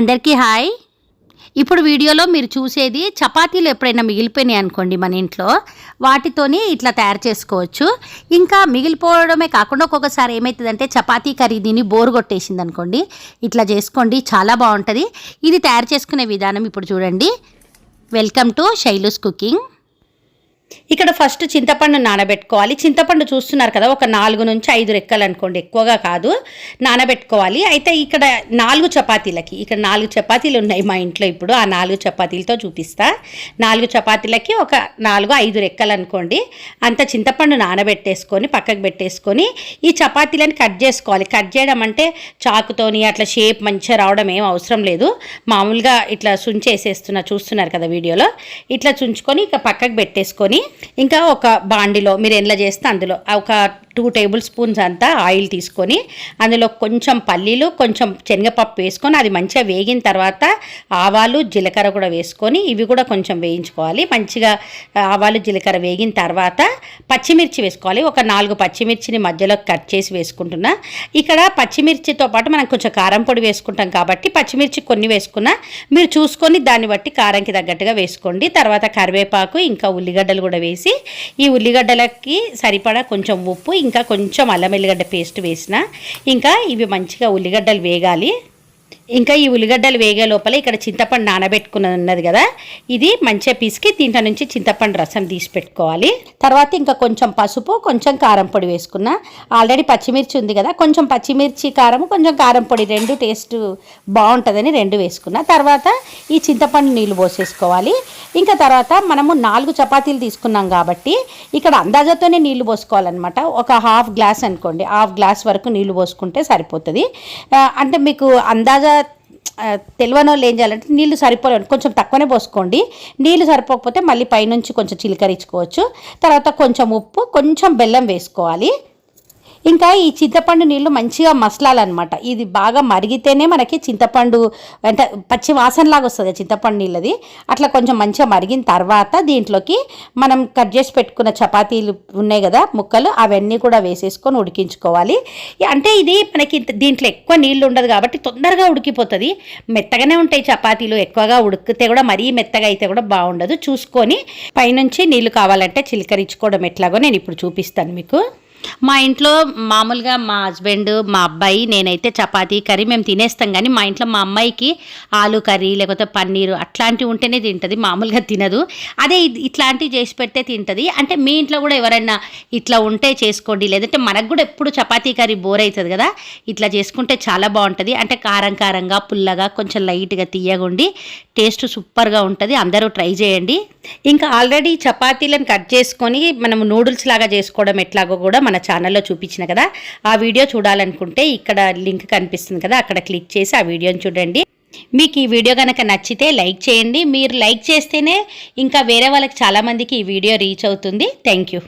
అందరికీ హాయ్. ఇప్పుడు వీడియోలో మీరు చూసేది చపాతీలు ఎప్పుడైనా మిగిలిపోయినాయి అనుకోండి మన ఇంట్లో వాటితోని ఇట్లా తయారు చేసుకోవచ్చు. ఇంకా మిగిలిపోవడమే కాకుండా ఒక్కొక్కసారి ఏమవుతుందంటే చపాతీ కర్రీ దీన్ని బోరు కొట్టేసింది అనుకోండి ఇట్లా చేసుకోండి చాలా బాగుంటుంది. ఇది తయారు చేసుకునే విధానం ఇప్పుడు చూడండి. Welcome to Shailu's cooking. ఇక్కడ ఫస్ట్ చింతపండు నానబెట్టుకోవాలి. చింతపండు చూస్తున్నారు కదా ఒక నాలుగు నుంచి ఐదు రెక్కలు అనుకోండి ఎక్కువగా కాదు. నానబెట్టుకోవాలి. అయితే ఇక్కడ నాలుగు చపాతీలకి ఇక్కడ నాలుగు చపాతీలు ఉన్నాయి మా ఇంట్లో ఇప్పుడు ఆ నాలుగు చపాతీలతో చూపిస్తా. నాలుగు చపాతీలకి ఒక నాలుగు ఐదు రెక్కలు అనుకోండి. అంత చింతపండు నానబెట్టేసుకొని పక్కకు పెట్టేసుకొని ఈ చపాతీలను కట్ చేసుకోవాలి. కట్ చేయడం అంటే చాకుతోని అట్లా షేప్ మంచిగా రావడం ఏం అవసరం లేదు. మామూలుగా ఇట్లా సుంచేసేస్తున్నా చూస్తున్నారు కదా వీడియోలో. ఇట్లా చుంచుకొని ఇక పక్కకు పెట్టేసుకొని ఇంకా ఒక బాండిలో మీరు ఎండ్ల చేస్తే అందులో? ఒక టూ టేబుల్ స్పూన్స్ అంతా ఆయిల్ తీసుకొని అందులో కొంచెం పల్లీలు కొంచెం శనగపప్పు వేసుకొని అది మంచిగా వేగిన తర్వాత ఆవాలు జీలకర్ర కూడా వేసుకొని ఇవి కూడా కొంచెం వేయించుకోవాలి. మంచిగా ఆవాలు జీలకర్ర వేగిన తర్వాత పచ్చిమిర్చి వేసుకోవాలి. ఒక నాలుగు పచ్చిమిర్చిని మధ్యలో కట్ చేసి వేసుకుంటున్నా. ఇక్కడ పచ్చిమిర్చితో పాటు మనం కొంచెం కారం పొడి వేసుకుంటాం కాబట్టి పచ్చిమిర్చి కొన్ని వేసుకున్నా మీరు చూసుకొని దాన్ని బట్టి కారంకి తగ్గట్టుగా వేసుకోండి. తర్వాత కరివేపాకు ఇంకా ఉల్లిగడ్డలు కూడా వేసి ఈ ఉల్లిగడ్డలకి సరిపడా కొంచెం ఉప్పు ఇంకా కొంచెం అల్లం ఎల్లిగడ్డ పేస్ట్ వేసిన ఇంకా ఇవి మంచిగా ఉల్లిగడ్డలు వేగాలి. ఇంకా ఈ ఉల్లిగడ్డలు వేగే లోపల ఇక్కడ చింతపండు నానబెట్టుకున్నది ఉన్నది కదా ఇది మంచిగా పిసికి దీంట్లో నుంచి చింతపండు రసం తీసి పెట్టుకోవాలి. తర్వాత ఇంకా కొంచెం పసుపు కొంచెం కారం పొడి వేసుకున్న. ఆల్రెడీ పచ్చిమిర్చి ఉంది కదా కొంచెం పచ్చిమిర్చి కారం కొంచెం కారం పొడి రెండు టేస్ట్ బాగుంటుందని రెండు వేసుకున్న. తర్వాత ఈ చింతపండు నీళ్ళు పోసేసుకోవాలి. ఇంకా తర్వాత మనము నాలుగు చపాతీలు తీసుకున్నాం కాబట్టి ఇక్కడ అందాజతోనే నీళ్ళు పోసుకోవాలన్నమాట. ఒక హాఫ్ గ్లాస్ అనుకోండి హాఫ్ గ్లాస్ వరకు నీళ్ళు పోసుకుంటే సరిపోతుంది. అంటే మీకు అందాజా తెలియని వాళ్ళు ఏం చేయాలంటే నీళ్ళు సరిపోలేదు కొంచెం తక్కువనే పోసుకోండి. నీళ్ళు సరిపోకపోతే మళ్ళీ పైనుంచి కొంచెం చిలకరించుకోవచ్చు. తర్వాత కొంచెం ఉప్పు కొంచెం బెల్లం వేసుకోవాలి. ఇంకా ఈ చింతపండు నీళ్ళు మంచిగా మసలాలన్నమాట. ఇది బాగా మరిగితేనే మనకి చింతపండు అంటే పచ్చి వాసనలాగా వస్తుంది చింతపండు నీళ్ళది. అట్లా కొంచెం మంచిగా మరిగిన తర్వాత దీంట్లోకి మనం కట్ చేసి పెట్టుకున్న చపాతీలు ఉన్నాయి కదా ముక్కలు అవన్నీ కూడా వేసేసుకొని ఉడికించుకోవాలి. అంటే ఇది మనకి దీంట్లో ఎక్కువ నీళ్ళు ఉండదు కాబట్టి తొందరగా ఉడికిపోతుంది. మెత్తగానే ఉంటాయి చపాతీలు ఎక్కువగా ఉడికితే కూడా మరీ మెత్తగా అయితే కూడా బాగుండదు. చూసుకొని పైనుంచి నీళ్ళు కావాలంటే చిలకరించుకోవడం ఎట్లాగో నేను ఇప్పుడు చూపిస్తాను మీకు. మా ఇంట్లో మామూలుగా మా హస్బెండ్ మా అబ్బాయి నేనైతే చపాతీ కర్రీ మేము తినేస్తాం. కానీ మా ఇంట్లో మా అమ్మాయికి ఆలు కర్రీ లేకపోతే పన్నీరు అట్లాంటివి ఉంటేనే తింటుంది. మామూలుగా తినదు. అదే ఇట్లాంటివి చేసి పెడితే తింటుంది. అంటే మీ ఇంట్లో కూడా ఎవరైనా ఇట్లా ఉంటే చేసుకోండి. లేదంటే మనకు కూడా ఎప్పుడు చపాతీ కర్రీ బోర్ అవుతుంది కదా. ఇట్లా చేసుకుంటే చాలా బాగుంటుంది. అంటే కారం కారంగా పుల్లగా కొంచెం లైట్గా తీయగుండి టేస్ట్ సూపర్గా ఉంటుంది. అందరూ ట్రై చేయండి. ఇంకా ఆల్రెడీ చపాతీలను కట్ చేసుకొని మనం నూడిల్స్ లాగా చేసుకోవడం ఎట్లాగో కూడా మన ఛానల్లో చూపించిన కదా. ఆ వీడియో చూడాలనుకుంటే ఇక్కడ లింక్ కనిపిస్తుంది కదా అక్కడ క్లిక్ చేసి ఆ వీడియోని చూడండి. మీకు ఈ వీడియో కనుక నచ్చితే లైక్ చేయండి. మీరు లైక్ చేస్తేనే ఇంకా వేరే వాళ్ళకి చాలామందికి ఈ వీడియో రీచ్ అవుతుంది. Thank you.